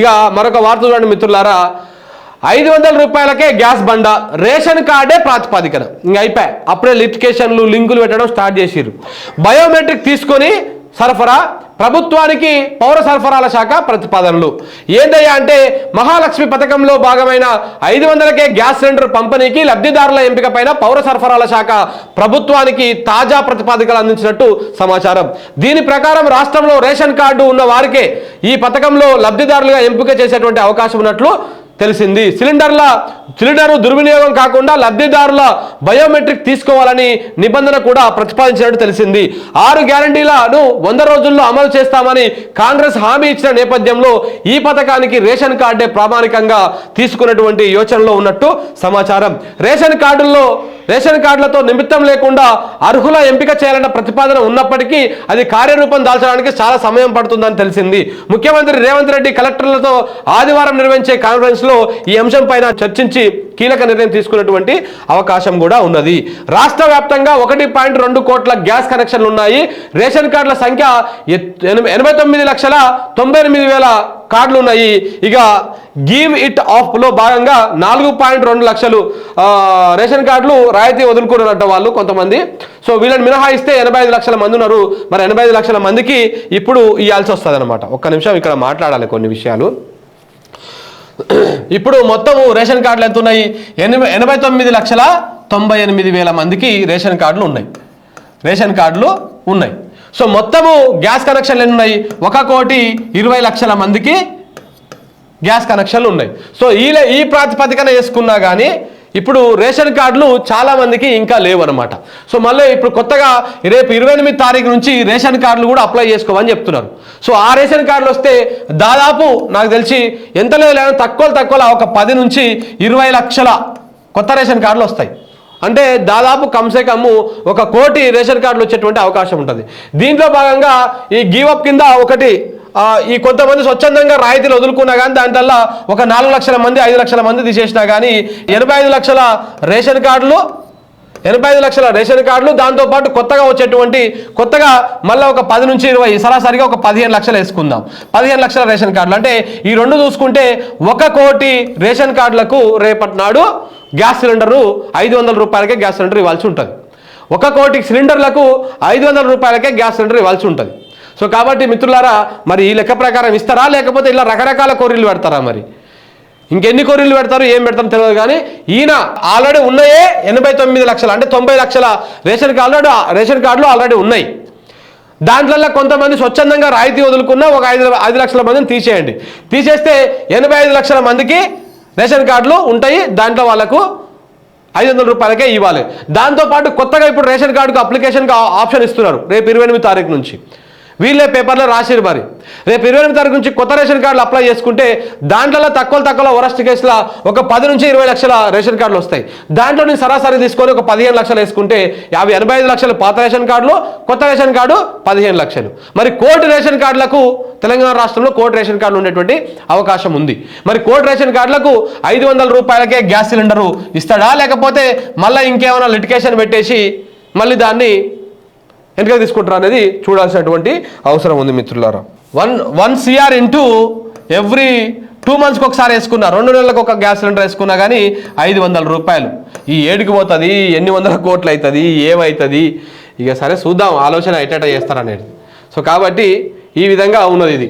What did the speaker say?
ఇక మరొక వార్త చూడండి మిత్రులారా. ఐదు వందల రూపాయలకే గ్యాస్ బండ రేషన్ కార్డే ప్రాతిపాదికన. ఇంక అయిపోయి. అప్పుడే లిటికేషన్లు లింకులు పెట్టడం స్టార్ట్ చేసిర్రు. బయోమెట్రిక్ తీసుకొని సరఫరా ప్రభుత్వానికి పౌర సరఫరాల శాఖ ప్రతిపాదనలు. ఏందయ్యా అంటే మహాలక్ష్మి పథకంలో భాగమైన ఐదు వందలకే గ్యాస్ సిలిండర్ పంపిణీకి లబ్ధిదారుల ఎంపిక పైన పౌర సరఫరాల శాఖ ప్రభుత్వానికి తాజా ప్రతిపాదికలు అందించినట్టు సమాచారం. దీని ప్రకారం రాష్ట్రంలో రేషన్ కార్డు ఉన్న వారికే ఈ పథకంలో లబ్ధిదారులుగా ఎంపిక చేసేటువంటి అవకాశం ఉన్నట్లు తెలిసింది. సిలిండర్ల సిలిండర్ దుర్వినియోగం కాకుండా లబ్ధిదారుల బయోమెట్రిక్ తీసుకోవాలని నిబంధన కూడా ప్రతిపాదించినట్టు తెలిసింది. ఆరు గ్యారంటీలను వంద రోజుల్లో అమలు చేస్తామని కాంగ్రెస్ హామీ ఇచ్చిన నేపథ్యంలో ఈ పథకానికి రేషన్ కార్డే ప్రామాణికంగా తీసుకున్నటువంటి యోచనలో ఉన్నట్టు సమాచారం. రేషన్ కార్డుల్లో రేషన్ కార్డులతో నిమిత్తం లేకుండా అర్హుల ఎంపిక చేయాలన్న ప్రతిపాదన ఉన్నప్పటికీ అది కార్యరూపం దాల్చడానికి చాలా సమయం పడుతుందని తెలిసింది. ముఖ్యమంత్రి రేవంత్ రెడ్డి కలెక్టర్లతో ఆదివారం నిర్వహించే కాన్ఫరెన్స్ సభలో ఈ అంశం పైన చర్చించి కీలక నిర్ణయం తీసుకున్నటువంటి అవకాశం కూడా ఉన్నది. రాష్ట్ర వ్యాప్తంగా ఒకటి పాయింట్ రెండు కోట్ల గ్యాస్ కనెక్షన్లు ఉన్నాయి. రేషన్ కార్డుల సంఖ్య ఎనభై తొమ్మిది లక్షల తొంభై ఎనిమిది వేల కార్డులు ఉన్నాయి. ఇక గివ్ ఇట్ ఆఫ్లో భాగంగా నాలుగు పాయింట్ రెండు లక్షలు రేషన్ కార్డులు రాయితీ వదులుకున్నారంట వాళ్ళు కొంతమంది. సో వీళ్ళని మినహాయిస్తే ఎనభై ఐదు లక్షల మంది ఉన్నారు. మరి ఎనభై ఐదు లక్షల మందికి ఇప్పుడు ఇవ్వాల్సి వస్తుంది అనమాట ఒక్క నిమిషం ఇక్కడ మాట్లాడాలి కొన్ని విషయాలు. ఇప్పుడు మొత్తము రేషన్ కార్డులు ఎంత ఉన్నాయి ఎనభై ఎనభై తొమ్మిది లక్షల తొంభై ఎనిమిది వేల మందికి రేషన్ కార్డులు ఉన్నాయి. రేషన్ కార్డులు ఉన్నాయి. సో మొత్తము గ్యాస్ కనెక్షన్లు ఎన్ని ఉన్నాయి ఒక కోటి ఇరవై లక్షల మందికి గ్యాస్ కనెక్షన్లు ఉన్నాయి. సో ఈ ఈ ప్రాతిపదికన వేసుకున్నా కానీ ఇప్పుడు రేషన్ కార్డులు చాలామందికి ఇంకా లేవు అనమాట సో మళ్ళీ ఇప్పుడు కొత్తగా రేపు ఇరవై ఎనిమిది తారీఖు నుంచి రేషన్ కార్డులు కూడా అప్లై చేసుకోమని చెప్తున్నారు. సో ఆ రేషన్ కార్డులు వస్తే దాదాపు నాకు తెలిసి ఎంత లేదు లేదా తక్కువ తక్కువ ఒక పది నుంచి ఇరవై లక్షల కొత్త రేషన్ కార్డులు వస్తాయి. అంటే దాదాపు కమ్సే కమ్ము ఒక కోటి రేషన్ కార్డులు వచ్చేటువంటి అవకాశం ఉంటుంది. దీంట్లో భాగంగా ఈ గీవప్ కింద ఒకటి ఈ కొంతమంది స్వచ్ఛందంగా రాయితీలు వదులుకున్నా కానీ దానివల్ల ఒక నాలుగు లక్షల మంది ఐదు లక్షల మంది తీసేసినా కానీ ఎనభై ఐదు లక్షల రేషన్ కార్డులు ఎనభై ఐదు లక్షల రేషన్ కార్డులు దాంతోపాటు కొత్తగా వచ్చేటువంటి కొత్తగా మళ్ళీ ఒక పది నుంచి ఇరవై సరాసరిగా ఒక పదిహేను లక్షలు వేసుకుందాం. పదిహేను లక్షల రేషన్ కార్డులు. అంటే ఈ రెండు చూసుకుంటే ఒక కోటి రేషన్ కార్డులకు రేపటి నాడు గ్యాస్ సిలిండరు ఐదు వందల రూపాయలకే గ్యాస్ సిలిండర్ ఇవ్వాల్సి ఉంటుంది. ఒక కోటి సిలిండర్లకు ఐదు వందల రూపాయలకే గ్యాస్ సిలిండర్ ఇవ్వాల్సి ఉంటుంది. సో కాబట్టి మిత్రులారా మరి ఈ లెక్క ప్రకారం ఇస్తారా? లేకపోతే ఇలా రకరకాల కోరిలు పెడతారా మరి? ఇంకెన్ని కొర్రీలు పెడతారు? ఏం పెడతాం తెలియదు కానీ ఈయన ఆల్రెడీ ఉన్నాయే ఎనభై తొమ్మిది లక్షలు అంటే తొంభై లక్షల రేషన్ కార్డులు రేషన్ కార్డులు ఆల్రెడీ ఉన్నాయి. దాంట్లో కొంతమంది స్వచ్ఛందంగా రాయితీ వదులుకున్న ఒక ఐదు ఐదు లక్షల మందిని తీసేయండి. తీసేస్తే ఎనభై ఐదు లక్షల మందికి రేషన్ కార్డులు ఉంటాయి. దాంట్లో వాళ్ళకు ఐదు వందల రూపాయలకే ఇవ్వాలి. దాంతోపాటు కొత్తగా ఇప్పుడు రేషన్ కార్డుకు అప్లికేషన్కి ఆప్షన్ ఇస్తున్నారు. రేపు ఇరవై ఎనిమిది తారీఖు నుంచి. వీళ్ళే పేపర్లో రాసిరు మరి. రేపు ఇరవై ఎనిమిది తారీఖు నుంచి కొత్త రేషన్ కార్డులు అప్లై చేసుకుంటే దాంట్లో తక్కువ తక్కువ వరస్ట్ కేసులో ఒక పది నుంచి ఇరవై లక్షల రేషన్ కార్డులు వస్తాయి. దాంట్లో నేను సరాసరి తీసుకొని ఒక పదిహేను లక్షలు వేసుకుంటే యాభై ఎనభై ఐదు లక్షలు పాత రేషన్ కార్డులు కొత్త రేషన్ కార్డు పదిహేను లక్షలు. మరి కోటి రేషన్ కార్డులకు తెలంగాణ రాష్ట్రంలో కోటి రేషన్ కార్డులు ఉండేటువంటి అవకాశం ఉంది. మరి కోటి రేషన్ కార్డులకు ఐదు వందల రూపాయలకే గ్యాస్ సిలిండరు ఇస్తాడా? లేకపోతే మళ్ళీ ఇంకేమైనా లిటికేషన్ పెట్టేసి మళ్ళీ దాన్ని వెనక తీసుకుంటారు అనేది చూడాల్సినటువంటి అవసరం ఉంది మిత్రులారా. One one C R into every two మంత్స్కి ఒకసారి వేసుకున్నా రెండు నెలలకు ఒక గ్యాస్ సిలిండర్ వేసుకున్నా కానీ ఐదు వందల రూపాయలు. ఈ ఏడుకి పోతుంది ఎన్ని వందల కోట్లు అవుతుంది ఏమవుతుంది ఇక సరే చూద్దాం ఆలోచన ఎట్ట చేస్తారనేది. సో కాబట్టి ఈ విధంగా ఉన్నది ఇది.